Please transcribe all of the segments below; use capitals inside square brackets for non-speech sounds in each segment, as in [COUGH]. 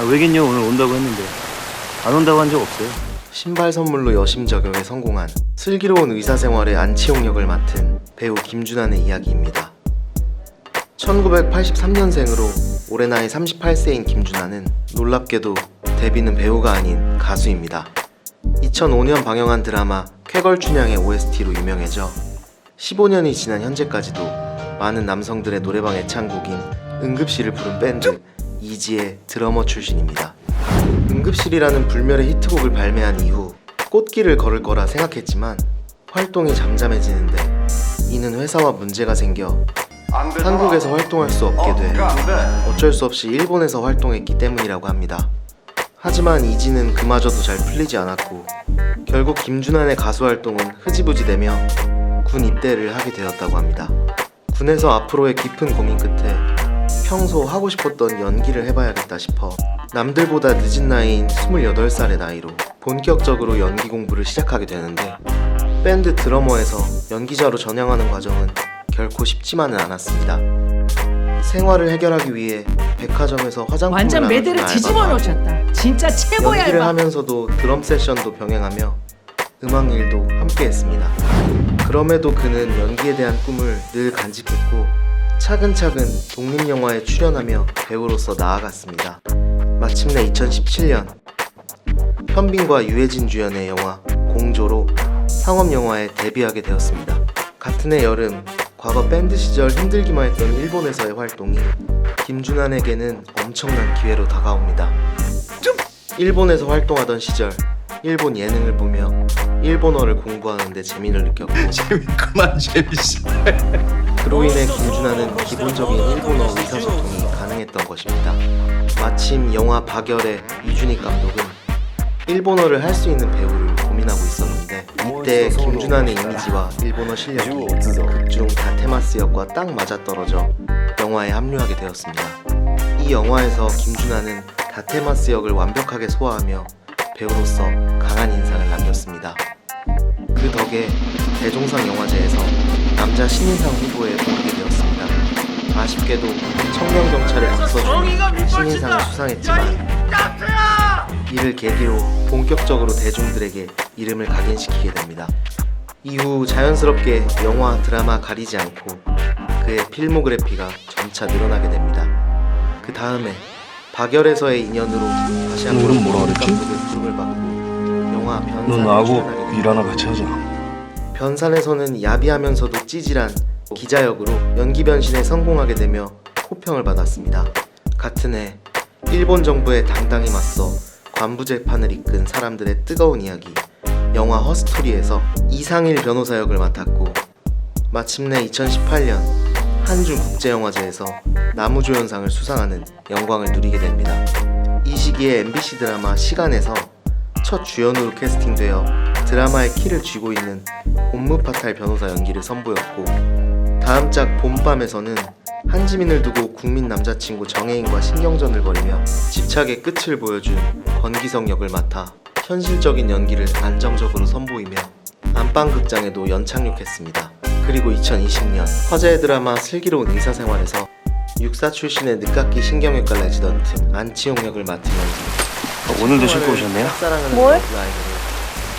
아, 외계인형 오늘 온다고 했는데 안 온다고 한 적 없어요. 신발 선물로 여심 적용에 성공한 슬기로운 의사 생활의 안치홍 역을 맡은 배우 김준환의 이야기입니다. 1983년생으로 올해 나이 38세인 김준환은 놀랍게도 데뷔는 배우가 아닌 가수입니다. 2005년 방영한 드라마 쾌걸춘향의 OST로 유명해져 15년이 지난 현재까지도 많은 남성들의 노래방 애창곡인 응급실을 부른 밴드 이지의 드러머 출신입니다. 응급실이라는 불멸의 히트곡을 발매한 이후 꽃길을 걸을 거라 생각했지만 활동이 잠잠해지는데 이는 회사와 문제가 생겨 한국에서 활동할 수 없게 돼 어쩔 수 없이 일본에서 활동했기 때문이라고 합니다. 하지만 이지는 그마저도 잘 풀리지 않았고 결국 김준환의 가수 활동은 흐지부지 되며 군 입대를 하게 되었다고 합니다. 군에서 앞으로의 깊은 고민 끝에 평소 하고 싶었던 연기를 해봐야겠다 싶어 남들보다 늦은 나이인 28살의 나이로 본격적으로 연기 공부를 시작하게 되는데 밴드 드러머에서 연기자로 전향하는 과정은 결코 쉽지만은 않았습니다. 생활을 해결하기 위해 백화점에서 화장품을 완전 나눠주는 매대를 뒤집어 놓으셨다. 진짜 최고야 연기를 알바. 하면서도 드럼 세션도 병행하며 음악 일도 함께 했습니다. 그럼에도 그는 연기에 대한 꿈을 늘 간직했고 차근차근 독립 영화에 출연하며 배우로서 나아갔습니다. 마침내 2017년 현빈과 유해진 주연의 영화 공조로 상업 영화에 데뷔하게 되었습니다. 같은 해 여름 과거 밴드 시절 힘들기만 했던 일본에서의 활동이 김준환에게는 엄청난 기회로 다가옵니다. 일본에서 활동하던 시절 일본 예능을 보며 일본어를 공부하는데 재미를 느꼈고 [LAUGHS] 그만 재밌어. 그로 인해 김준하는 기본적인 일본어 의사소통이 가능했던 것입니다. 마침 영화 박열의 유준익 감독은 일본어를 할 수 있는 배우를 고민하고 있었는데 이때 김준환의 이미지와 일본어 실력이 극중 다테마스 역과 딱 맞아떨어져 영화에 합류하게 되었습니다. 이 영화에서 김준하는 다테마스 역을 완벽하게 소화하며 배우로서 강한 인상을 남겼습니다. 그 덕에 대종상 영화제에서 남자 신인상 후보에 오르게 되었습니다. 아쉽게도 청년 경찰의 박서준 신인상을 수상했지만 이를 계기로 본격적으로 대중들에게 이름을 각인시키게 됩니다. 이후 자연스럽게 영화, 드라마 가리지 않고 그의 필모그래피가 점차 늘어나게 됩니다. 그 다음에 박열에서의 인연으로 다시 한번 뭐라 그랬지? 부름을 받고 영화 너 변산에 나하고 일 하나 같이 하자. 변산에서는 야비하면서도 찌질한 기자 역으로 연기 변신에 성공하게 되며 호평을 받았습니다. 같은 해 일본 정부에 당당히 맞서 관부 재판을 이끈 사람들의 뜨거운 이야기 영화 허스토리에서 이상일 변호사 역을 맡았고 마침내 2018년 한중 국제영화제에서 나무조연상을 수상하는 영광을 누리게 됩니다. 이 시기에 MBC 드라마 시간에서 첫 주연으로 캐스팅되어 드라마의 키를 쥐고 있는 옴무파탈 변호사 연기를 선보였고 다음 작 봄밤에서는 한지민을 두고 국민 남자친구 정혜인과 신경전을 벌이며 집착의 끝을 보여준 권기성 역을 맡아 현실적인 연기를 안정적으로 선보이며 안방극장에도 연착륙했습니다. 그리고 2020년 화제의 드라마 슬기로운 의사생활에서 육사 출신의 늦깎이 신경외과 레지던트 안치홍 역을 맡으면서 어, 오늘도 신고 오셨네요? 뭘?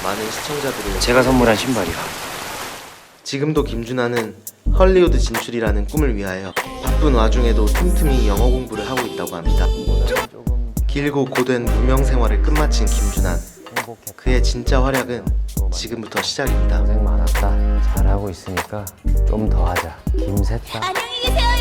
많은 시청자들이 제가 선물한 신발이요. 지금도 김준하는 헐리우드 진출이라는 꿈을 위하여 바쁜 와중에도 틈틈이 영어 공부를 하고 있다고 합니다. 길고 고된 무명 생활을 끝마친 김준한. 그의 진짜 활약은 지금부터 시작입니다. 고생 많았다. 잘하고 있으니까 좀 더 하자. 김새다. 안녕히 계세요